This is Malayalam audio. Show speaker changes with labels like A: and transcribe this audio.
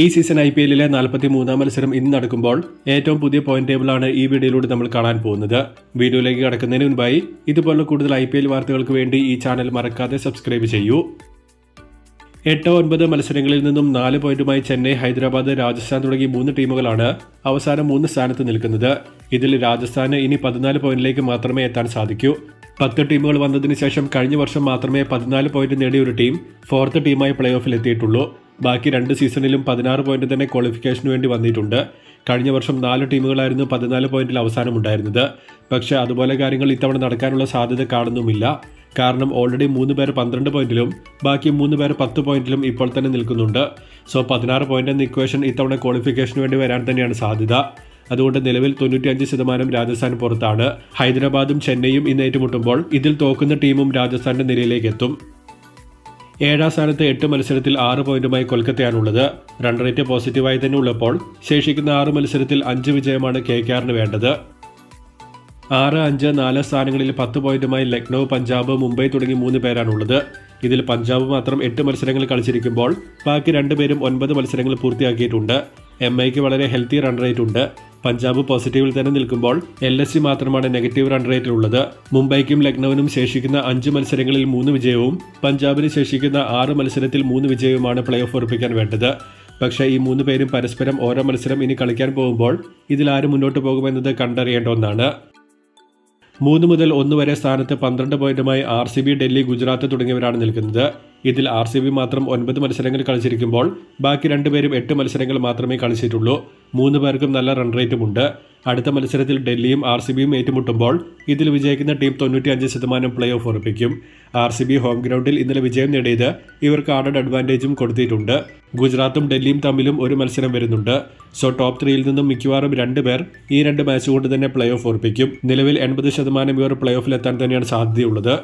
A: ഈ സീസൺ ഐ പി എല്ലിലെ നാൽപ്പത്തി മൂന്നാം മത്സരം ഇന്ന് നടക്കുമ്പോൾ ഏറ്റവും പുതിയ പോയിന്റ് ടേബിളാണ് ഈ വീഡിയോയിലൂടെ നമ്മൾ കാണാൻ പോകുന്നത്. വീഡിയോയിലേക്ക് കടക്കുന്നതിന് മുൻപായി ഇതുപോലുള്ള കൂടുതൽ ഐ പി എൽ വാർത്തകൾക്ക് വേണ്ടി ഈ ചാനൽ മറക്കാതെ സബ്സ്ക്രൈബ് ചെയ്യൂ. എട്ട് ഒൻപത് മത്സരങ്ങളിൽ നിന്നും നാല് പോയിന്റുമായി ചെന്നൈ ഹൈദരാബാദ് രാജസ്ഥാൻ തുടങ്ങി മൂന്ന് ടീമുകളാണ് അവസാനം മൂന്ന് സ്ഥാനത്ത് നിൽക്കുന്നത്. ഇതിൽ രാജസ്ഥാന് ഇനി പതിനാല് പോയിന്റിലേക്ക് മാത്രമേ എത്താൻ സാധിക്കൂ. പത്ത് ടീമുകൾ വന്നതിന് ശേഷം കഴിഞ്ഞ വർഷം മാത്രമേ പതിനാല് പോയിന്റ് നേടിയ ഒരു ടീം ഫോർത്ത് ടീമായി പ്ലേ ഓഫിൽ എത്തിയിട്ടുള്ളൂ. ബാക്കി രണ്ട് സീസണിലും പതിനാറ് പോയിന്റ് തന്നെ ക്വാളിഫിക്കേഷന് വേണ്ടി വന്നിട്ടുണ്ട്. കഴിഞ്ഞ വർഷം നാല് ടീമുകളായിരുന്നു പതിനാല് പോയിന്റിൽ അവസാനമുണ്ടായിരുന്നത്. പക്ഷേ അതുപോലെ കാര്യങ്ങൾ ഇത്തവണ നടക്കാനുള്ള സാധ്യത കാണുന്നുമില്ല. കാരണം ഓൾറെഡി മൂന്ന് പേർ പന്ത്രണ്ട് പോയിന്റിലും ബാക്കി മൂന്ന് പേർ പത്ത് പോയിന്റിലും ഇപ്പോൾ തന്നെ നിൽക്കുന്നുണ്ട്. സോ പതിനാറ് പോയിന്റ് എന്ന ഇക്വേഷൻ ഇത്തവണ ക്വാളിഫിക്കേഷന് വേണ്ടി വരാൻ തന്നെയാണ് സാധ്യത. അതുകൊണ്ട് നിലവിൽ തൊണ്ണൂറ്റിയഞ്ച് ശതമാനം രാജസ്ഥാൻ പുറത്താണ്. ഹൈദരാബാദും ചെന്നൈയും ഇന്ന് ഏറ്റുമുട്ടുമ്പോൾ ഇതിൽ തോക്കുന്ന ടീമും രാജസ്ഥാന്റെ നിരയിലേക്ക് എത്തും. ഏഴാം സ്ഥാനത്ത് എട്ട് മത്സരത്തിൽ ആറ് പോയിന്റുമായി കൊൽക്കത്തയാണുള്ളത്. റൺ റേറ്റ് പോസിറ്റീവായി തന്നെ ഉള്ളപ്പോൾ ശേഷിക്കുന്ന ആറ് മത്സരത്തിൽ അഞ്ച് വിജയമാണ് കെ കെ ആറിന് വേണ്ടത്. ആറ് അഞ്ച് നാല് സ്ഥാനങ്ങളിൽ പത്ത് പോയിന്റുമായി ലക്നൗ പഞ്ചാബ് മുംബൈ തുടങ്ങി മൂന്ന് പേരാണുള്ളത്. ഇതിൽ പഞ്ചാബ് മാത്രം എട്ട് മത്സരങ്ങൾ കളിച്ചിരിക്കുമ്പോൾ ബാക്കി രണ്ടുപേരും ഒൻപത് മത്സരങ്ങൾ പൂർത്തിയാക്കിയിട്ടുണ്ട്. എം ഐക്ക് വളരെ ഹെൽത്തി റൺ റേറ്റ് ഉണ്ട്. പഞ്ചാബ് പോസിറ്റീവിൽ തന്നെ നിൽക്കുമ്പോൾ എൽ എസ് സി മാത്രമാണ് നെഗറ്റീവ് റൺ റേറ്റിലുള്ളത് മുംബൈക്കും ലക്നൌവിനും ശേഷിക്കുന്ന അഞ്ച് മത്സരങ്ങളിൽ മൂന്ന് വിജയവും പഞ്ചാബിന് ശേഷിക്കുന്ന ആറ് മത്സരത്തിൽ മൂന്ന് വിജയവുമാണ് പ്ലേ ഓഫ് ഉറപ്പിക്കാൻ വേണ്ടത്. പക്ഷേ ഈ മൂന്ന് പേരും പരസ്പരം ഓരോ മത്സരം ഇനി കളിക്കാൻ പോകുമ്പോൾ ഇതിൽ ആര് മുന്നോട്ട് പോകുമെന്നത് കണ്ടറിയേണ്ട ഒന്നാണ്. മൂന്ന് മുതൽ ഒന്ന് വരെ സ്ഥാനത്ത് പന്ത്രണ്ട് പോയിന്റുമായി R C B Delhi Gujarat തുടങ്ങിയവരാണ് നിൽക്കുന്നത്. ഇതിൽ ആർ സി ബി മാത്രം ഒൻപത് മത്സരങ്ങൾ കളിച്ചിരിക്കുമ്പോൾ ബാക്കി രണ്ടുപേരും എട്ട് മത്സരങ്ങൾ മാത്രമേ കളിച്ചിട്ടുള്ളൂ. മൂന്ന് പേർക്കും നല്ല റൺ റേറ്റുമുണ്ട് അടുത്ത മത്സരത്തിൽ ഡൽഹിയും ആർ സി ബിയും ഏറ്റുമുട്ടുമ്പോൾ ഇതിൽ വിജയിക്കുന്ന ടീം തൊണ്ണൂറ്റി അഞ്ച് ശതമാനം പ്ലേ ഓഫ് ഉറപ്പിക്കും. ആർ സി ബി ഹോം ഗ്രൗണ്ടിൽ ഇന്നലെ വിജയം നേടിയത് ഇവർക്ക് ആഡഡ് അഡ്വാന്റേജും കൊടുത്തിട്ടുണ്ട്. ഗുജറാത്തും ഡൽഹിയും തമ്മിലും ഒരു മത്സരം വരുന്നുണ്ട്. സോ ടോപ്പ് ത്രീയിൽ നിന്നും മിക്കവാറും രണ്ട് പേർ ഈ രണ്ട് മാച്ച് കൊണ്ട് തന്നെ പ്ലേ ഓഫ് ഉറപ്പിക്കും. നിലവിൽ എൺപത് ശതമാനം ഇവർ പ്ലേ ഓഫിലെത്താൻ തന്നെയാണ് സാധ്യതയുള്ളത്.